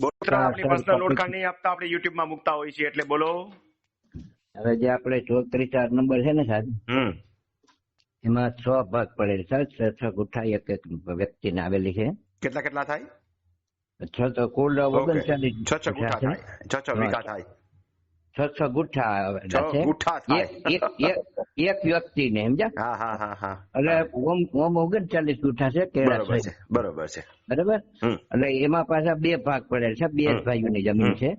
બોલો આપણી પર્સનલ ઓળખાણ નહીં આપતા આપણે યુટ્યુબમાં મૂકતા હોય છે એટલે બોલો. હવે જે આપણે ચોત્રીસ ચાર નંબર છે ને સાહેબ હમ. એમાં છ ભાગ પડેલ છે છ છ ગુઠા એક એક વ્યક્તિને આવેલી છે. કેટલા કેટલા થાય? છ તો કુલ ઓગણચાલીસ છ છ ગુઠા થાય. છ છ વીઘા થાય. છ છ ગુઠા ગુઠા થાય. એક વ્યક્તિ ને એક વ્યક્તિને સમજ્યા? હા હા હા હા. એટલે ઓમ ઓમ ઓગણચાલીસ ગુઠા છે કેળા બરોબર છે બરોબર છે. બરાબર? એટલે એમાં પાછા બે ભાગ પડેલ છે બે જ ભાઈઓની જમીન છે.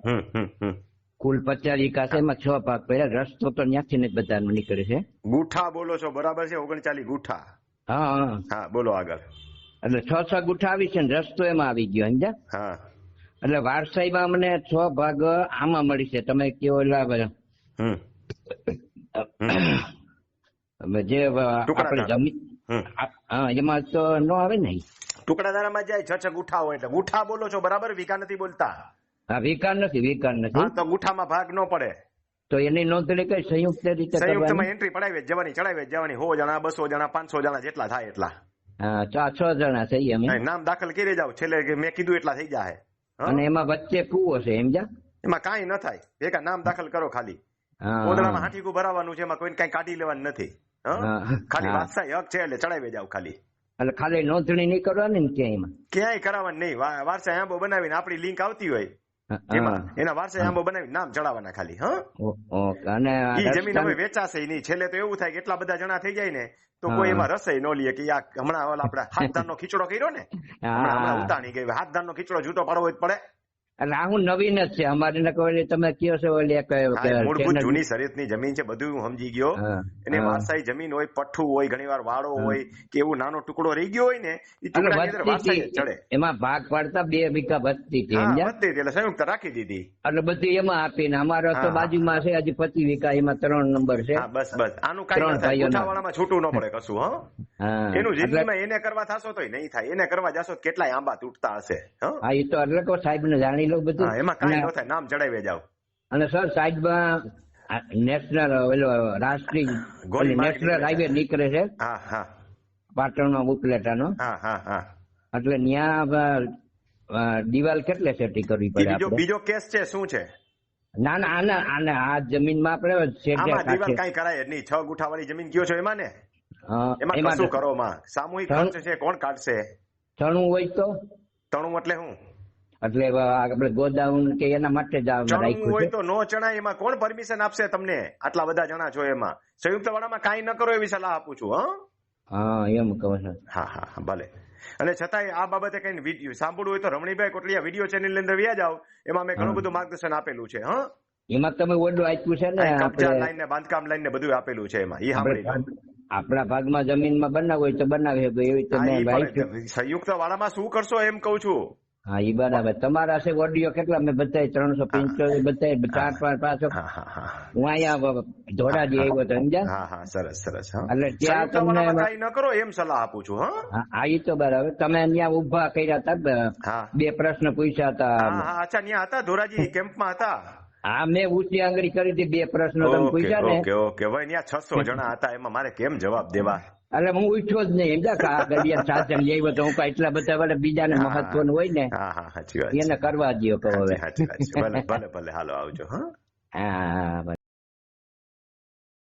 કુલ પચાસ વીઘા છે એમાં છ ભાગ પડ્યા રસ્તો તો ત્યાંથી ને જ બધાનો નીકળે છે. ગુઠા બોલો છો બરાબર છે ઓગણચાલીસ ગુઠા. હા હા. બોલો આગળ. એટલે છ છ ગુઠા આવી છે ને રસ્તો એમાં આવી ગયો સમજ્યા? હા. એટલે વારસાઈમાં મને છ ભાગ આમાં મળી છે તમે કેવો લાભ? હમ. જે આપણે. જમીન એમાં તો ન આવે ને ટુકડાદારામાં જાય છ છ ગુઠા હોય એટલે. ગુઠા બોલો છો બરાબર? વિકા નથી બોલતા. હા વિકાર નથી વિકાર હા નથી તો ગુઠામાં ભાગ ન પડે. તો એની નોંધણી કઈ સંયુક્ત રીતે સંયુક્તમાં એન્ટ્રી પડાવી જવાની ચડાવી જવાની. હો જણા બસો જણા પાંચસો જણા જેટલા થાય એટલા. હા ચાર છ જણા થઈ અમે નામ દાખલ કરી જાવ છેલ્લે મેં કીધું એટલા થઈ જાય અને એમાં વચ્ચે કુવો છે એમ જા? એમાં કાંઈ ન થાય. ભેગા નામ દાખલ કરો ખાલી. ઓદળામાં હાથીકું ભરાવાનું છે એમાં કોઈને કાંઈ કાઢી લેવાનું નથી. ખાલી હા. વારસાઈ હક છે એટલે ચડાવી જાવ ખાલી. એટલે ખાલી નોંધણી નહીં કરવાની ને ક્યાંય ક્યાંય કરાવવાની નહીં. વારસા આંબો બનાવીને આપણી લિંક આવતી હોય. એમાં. એના વારસાઈ આંબો બનાવી નામ ચડાવવાના ખાલી હા? અને ઈ જમીન હવે વેચાશે નહીં. છેલ્લે તો એવું થાય કે એટલા બધા જણા થઈ જાય ને તો કોઈ એમાં રસોઈ ન લે કે આ હમણાં ઓલા હાથ ધાન નો ખીચડો કર્યો ને હમણાં ઉતાણી ગઈ. હાથધાર નો ખીચડો જૂટો પાડવો જ પડે. એટલે આ હું નવીન જ છે. અમારે ને તમે કયો છો ઓલી એક મૂળભૂત જૂની શરીયતની જમીન છે બધું હું સમજી ગયો. એને. વારસાઈ જમીન હોય પઠ્ઠું હોય ઘણીવાર વાળો હોય કે એવું નાનો ટુકડો રહી ગયો હોય ને એ. ચડે. એમાં ભાગ પાડતા બે વીઘા વધતી હતી વધતી એટલે સંયુક્ત રાખી દીધી. એટલે બધી એમાં આપીને અમારો તો. બાજુમાં છે હજી પચીસ વીઘા એમાં ત્રણ નંબર છે. બસ બસ. આનું કઈ ઉઠાવાળામાં છૂટું ન પડે કશું હા? એનું જિંદગીમાં એને કરવા થશો તો નહીં થાય. એને કરવા જશો કેટલાય આંબા તૂટતા હશે હા? એ તો એટલે કહો સાહેબ ને જાણી લો બધું. એમાં કઈ ન થાય. નામ ચડાવી જાવ અને સર સાઈડમાં નેશનલ ઓલો રાષ્ટ્રીય નેશનલ હાઈવે નીકળે છે? હા હા. પાટણમાં ઉપલેટાનો નો હા હા. એટલે ત્યાં દિવાલ કેટલે સેટી કરવી પડે બીજો બીજો કેસ છે શું છે? ના ના આના આના આ જમીનમાં આપણે સેટ કઈ કરાય નહીં. છ ગુઠાવાળી જમીન કયો છો એમાં ને એમાં એમાં કશું કરો માં સામૂહિક ખર્ચ છે કોણ કાઢશે? તણું હોય તો? તણું એટલે હું? એટલે આપણે ગોદાઉન કે એના માટે જ રાખ્યું હોય તો નો ચણાય એમાં કોણ પરમિશન આપશે તમને? આટલા બધા જણા છો એમાં. સંયુક્ત વાળામાં કાંઈ ન કરો એવી સલાહ આપું છું હા? હા એમ કહો છો. હા હા ભલે. અને છતાંય આ બાબતે કઈ વીડિયો સાંભળવું હોય તો રમણીભાઈ કોટલિયા વીડિયો ચેનલની અંદર વ્યા જાવ એમાં મેં ઘણું બધું માર્ગદર્શન આપેલું છે હા? એમાં તમે ઓર્ડર આપ્યું છે ને કબજા લાઈન ને બાંધકામ લાઈન ને બધું આપેલું છે એમાં. એ સાંભળી આપણા ભાગમાં જમીનમાં બનાવવું હોય તો બનાવી શકો એવી રીતે હા, મેં ઈ સંયુક્ત વાળામાં શું કરશો એમ કઉ છું? હા એ બરાબર. તમારા છે ઓડિયો કેટલા? મેં બતાવી ત્રણસો પંચોતેર બતાવી ચાર પાંચ પાંચ હા અહીંયા ધોરાજી આવ્યો હતો સમજ્યા? હા હા સરસ સરસ એટલે ત્યાં તમને ન કરો એમ સલાહ આપું છું હા? હા હા, તો બરાબર. તમે અહીંયા ઊભા કર્યા હતા બે પ્રશ્ન પૂછ્યા હતા. હા અચ્છા ત્યાં હતા ધોરાજી કેમ્પમાં હતા? હા મેં ઊંચી આંગળી કરી હતી બે પ્રશ્નો તમે પૂછ્યા ને. Okay okay. ભાઈ ત્યાં છસો જણા હતા એમાં મારે કેમ જવાબ દેવા? એટલે હું ઉઠ્યો જ નહીં. સમજા આ ગડિયા સાથે લઈ તો હું એટલા બધા વડે બીજાને. મહત્વનું હોય ને હા હા એને કરવા દો કહો હવે. ભલે ભલે ભલે હાલો આવજો હા, હા